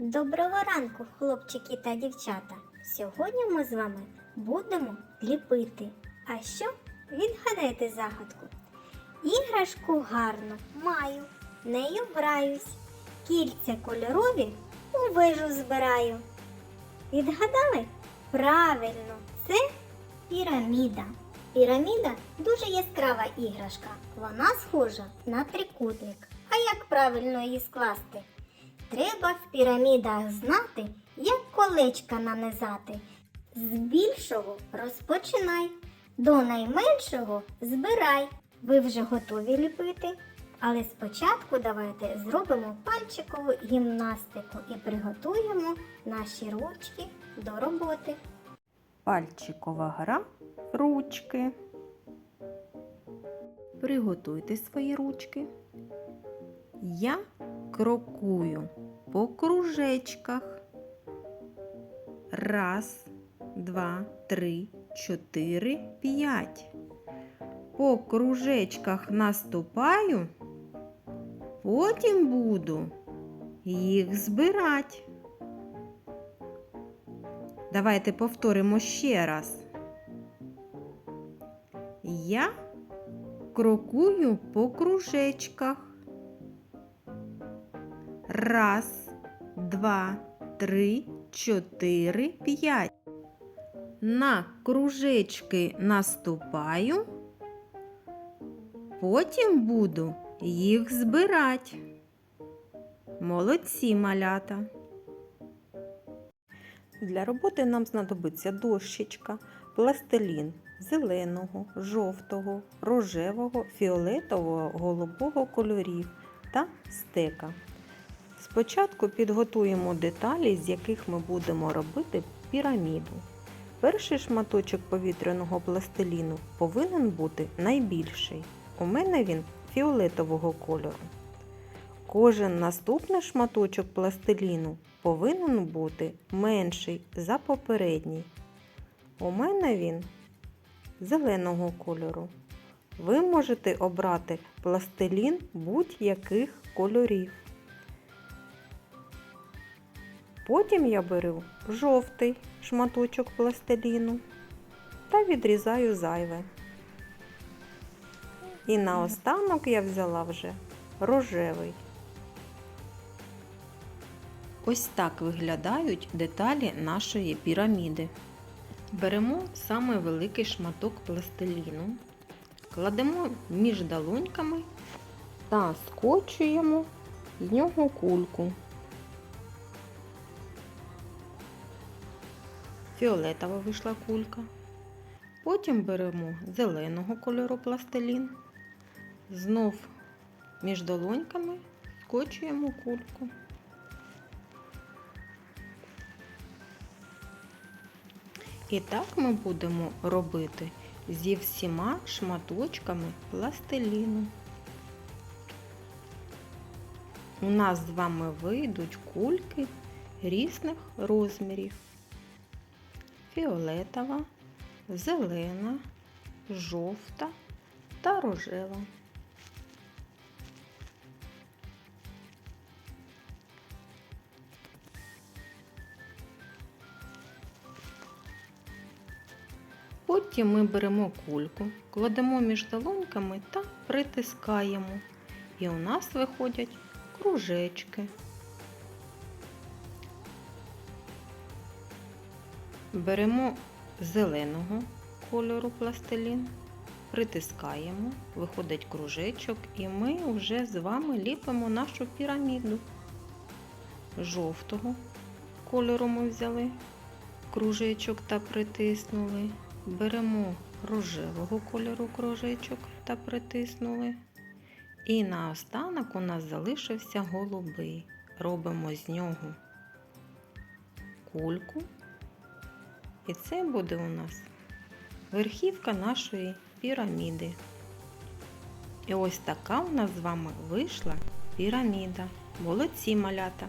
Доброго ранку, хлопчики та дівчата. Сьогодні ми з вами будемо ліпити. А що? Відгадайте загадку. Іграшку гарну маю, нею граюсь. Кільця кольорові у вежу збираю. Відгадали? Правильно, це піраміда. Піраміда дуже яскрава іграшка. Вона схожа на трикутник. А як правильно її скласти? Треба в пірамідах знати, як колечка нанизати. З більшого розпочинай, до найменшого збирай. Ви вже готові ліпити? Але спочатку давайте зробимо пальчикову гімнастику і приготуємо наші ручки до роботи. Пальчикова гра ручки. Приготуйте свої ручки. Я крокую по кружечках. Раз, два, три, чотири, п'ять. По кружечках наступаю, потім буду їх збирати. Давайте повторимо ще раз. Я крокую по кружечках. Раз, два, три, чотири, п'ять. На кружечки наступаю, потім буду їх збирати. Молодці малята. Для роботи нам знадобиться дощечка, пластилін зеленого, жовтого, рожевого, фіолетового, голубого кольорів та стека. Спочатку підготуємо деталі, з яких ми будемо робити піраміду. Перший шматочок повітряного пластиліну повинен бути найбільший. У мене він фіолетового кольору. Кожен наступний шматочок пластиліну повинен бути менший за попередній. У мене він зеленого кольору. Ви можете обрати пластилін будь-яких кольорів. Потім я беру жовтий шматочок пластиліну та відрізаю зайве. І наостанок я взяла вже рожевий. Ось так виглядають деталі нашої піраміди. Беремо саме великий шматок пластиліну, кладемо між долоньками та скочуємо з нього кульку. Фіолетова вийшла кулька. Потім беремо зеленого кольору пластилін, знов між долоньками скочуємо кульку. І так ми будемо робити зі всіма шматочками пластиліну. У нас з вами вийдуть кульки різних розмірів. Фіолетова, зелена, жовта та рожева. Потім ми беремо кульку, кладемо між долоньками та притискаємо. І у нас виходять кружечки. Беремо зеленого кольору пластилін, притискаємо, виходить кружечок, і ми вже з вами ліпимо нашу піраміду. Жовтого кольору ми взяли кружечок та притиснули. Беремо рожевого кольору кружечок та притиснули. І наостанок у нас залишився голубий. Робимо з нього кульку. І це буде у нас верхівка нашої піраміди. І ось така у нас з вами вийшла піраміда. Молодці малята!